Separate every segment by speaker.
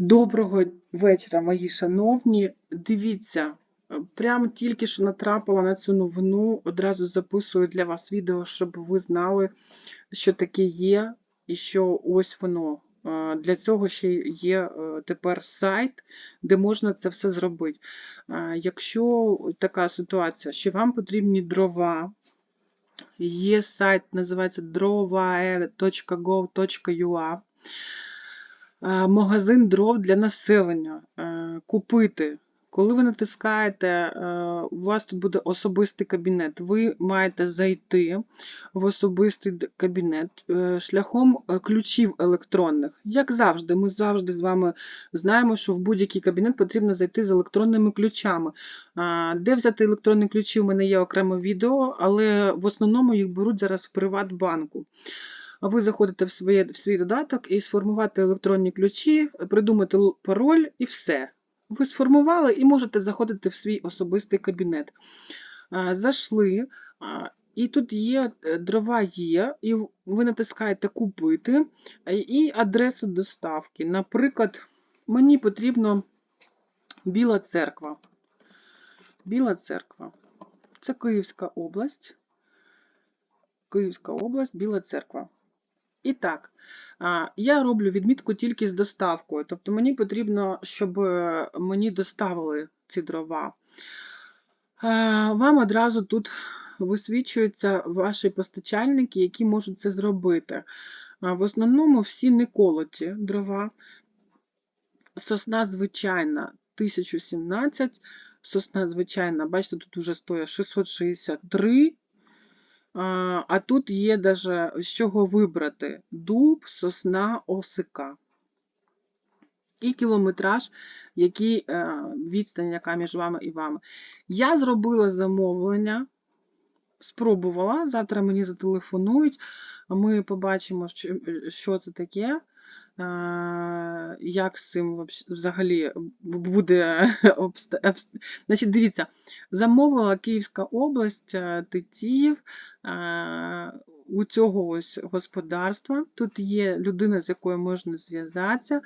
Speaker 1: Доброго вечора, мої шановні. Дивіться, е, прям тільки що натрапила на цю новину, одразу записую для вас відео, щоб ви знали, що таке є, і що ось воно. Для цього ще є е, тепер сайт, де можна це все зробити. Якщо така ситуація, що вам потрібні дрова, є сайт, називається drovae.gov.ua. Е, Магазин дров для населення. Е, Купити. Коли ви натискаєте, е, у вас тут буде особистий кабінет. Ви маєте зайти в особистий кабінет шляхом ключів електронних. Як завжди, ми завжди з вами знаємо, що в будь-який кабінет потрібно зайти з електронними ключами. Де взяти електронні ключі? У мене є окреме відео, але в основному їх беруть зараз в Приватбанку. Ви заходите в, своє, в свій додаток і сформувати електронні ключі, придумати пароль і все. Ви сформували і можете заходити в свій особистий кабінет. Зайшли, і тут є е, дрова є, і ви натискаєте Купити і адресу доставки. Наприклад, мені потрібно Біла церква. Біла церква. Це Київська область. Київська область, Біла церква. І так, я роблю відмітку тільки з доставкою. Тобто мені потрібно, щоб е, мені доставили ці дрова. Вам одразу тут висвічуються ваші постачальники, які можуть це зробити. В основному всі не колоті дрова. Сосна звичайна 1017, сосна звичайна, бачите, тут вже стоїть 663. А тут є даже з чого вибрати: дуб, сосна, осика. І кілометраж, який, е, відстань, яка між вами і вами. Я зробила замовлення, спробувала. Завтра мені зателефонують, ми побачимо, що, це таке. е, Як з цим взагалі буде. Значить, дивіться, замовила Київська область, е, Тетіїв, е, у цього ось господарства. Тут є людина, з якою можна зв'язатися.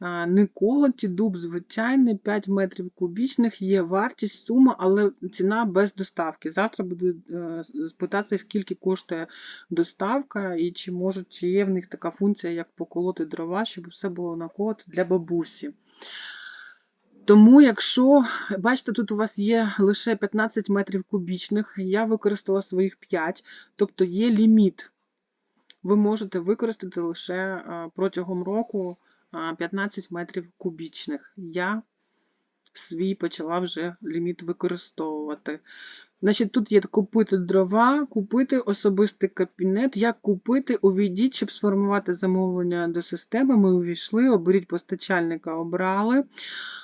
Speaker 1: е, Не колоті, дуб звичайний, 5 метрів кубічних, є вартість, сума, але ціна без доставки. Завтра буду е, спитати, скільки коштує доставка і чи можуть, чи є в них така функція, як поколоти дрова, щоб все було наколото для бабусі. Тому, якщо, бачите, тут у вас є лише 15 метрів кубічних, я використала своїх 5, тобто є ліміт. Ви можете використати лише е, протягом року е, 15 метрів кубічних. Я свій почала вже ліміт використовувати. Значить, тут є купити дрова, купити особистий кабінет. Як купити, увійдіть, щоб сформувати замовлення до системи. Ми увійшли, оберіть постачальника, обрали.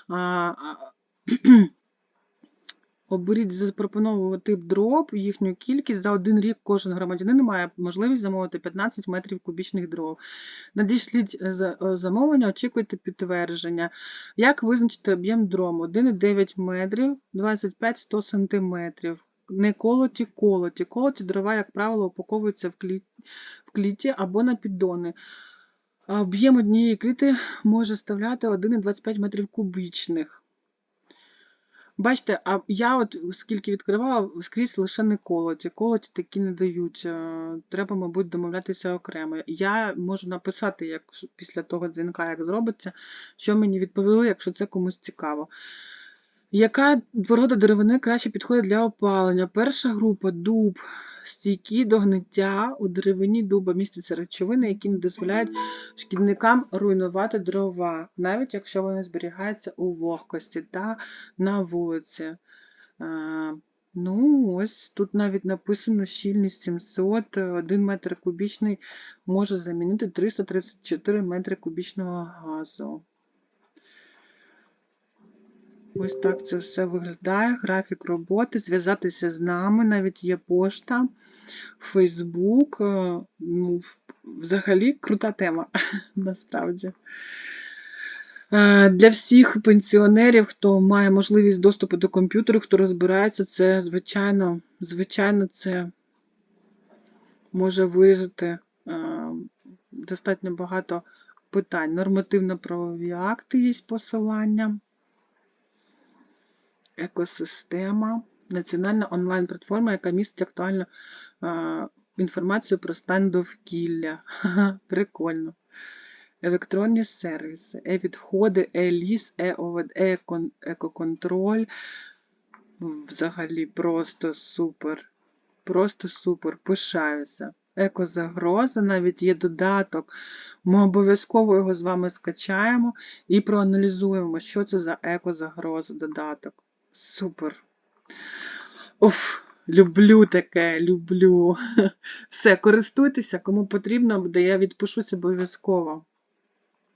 Speaker 1: Оберіть запропонований тип дров, їхню кількість. За один рік кожен громадянин має можливість замовити 15 метрів кубічних дров. Надішліть е, е, замовлення, очікуйте підтвердження. Як визначити об'єм дрому? 1,9 метрів, 25-100 сантиметрів. Не колоті, колоті. Колоті дрова, як правило, упаковуються в кліті або на піддони. Об'єм однієї квіти може ставляти 1,25 метрів кубічних. Бачите, а я от скільки відкривала, скрізь лише не колоті. Колоті такі не дають. е, Треба, мабуть, домовлятися окремо. Я можу написати, як після того дзвінка, як зробиться, що мені відповіли, якщо це комусь цікаво. Яка порода деревини краще підходить для опалення? Перша група дуб. Стійкі до гниття. У деревині дуба містяться речовини, які не дозволяють шкідникам руйнувати дрова, навіть якщо вони зберігаються у вогкості та на вулиці. Ну, ось тут навіть написано щільність 700, 1 метр кубічний може замінити 334 метри кубічного газу. Ось так це все виглядає. Графік роботи, зв'язатися з нами, навіть є пошта, Фейсбук. е, Ну, взагалі крута тема, насправді. Е, Для всіх пенсіонерів, хто має можливість доступу до комп'ютеру, хто розбирається, це звичайно, звичайно, це може вирізати е, достатньо багато питань. Нормативно-правові акти є посилання. Екосистема. Національна онлайн-платформа, яка містить актуальну е, інформацію про стан довкілля. Прикольно. Електронні сервіси, е-відходи, е-ліс, е-екоконтроль. Взагалі просто супер. Просто супер. Пишаюся. Екозагроза, навіть є додаток. Ми обов'язково його з вами скачаємо і проаналізуємо, що це за екозагроза додаток. Супер. Уф, люблю таке, люблю. Все, користуйтеся, кому потрібно буде, я відпишусь обов'язково.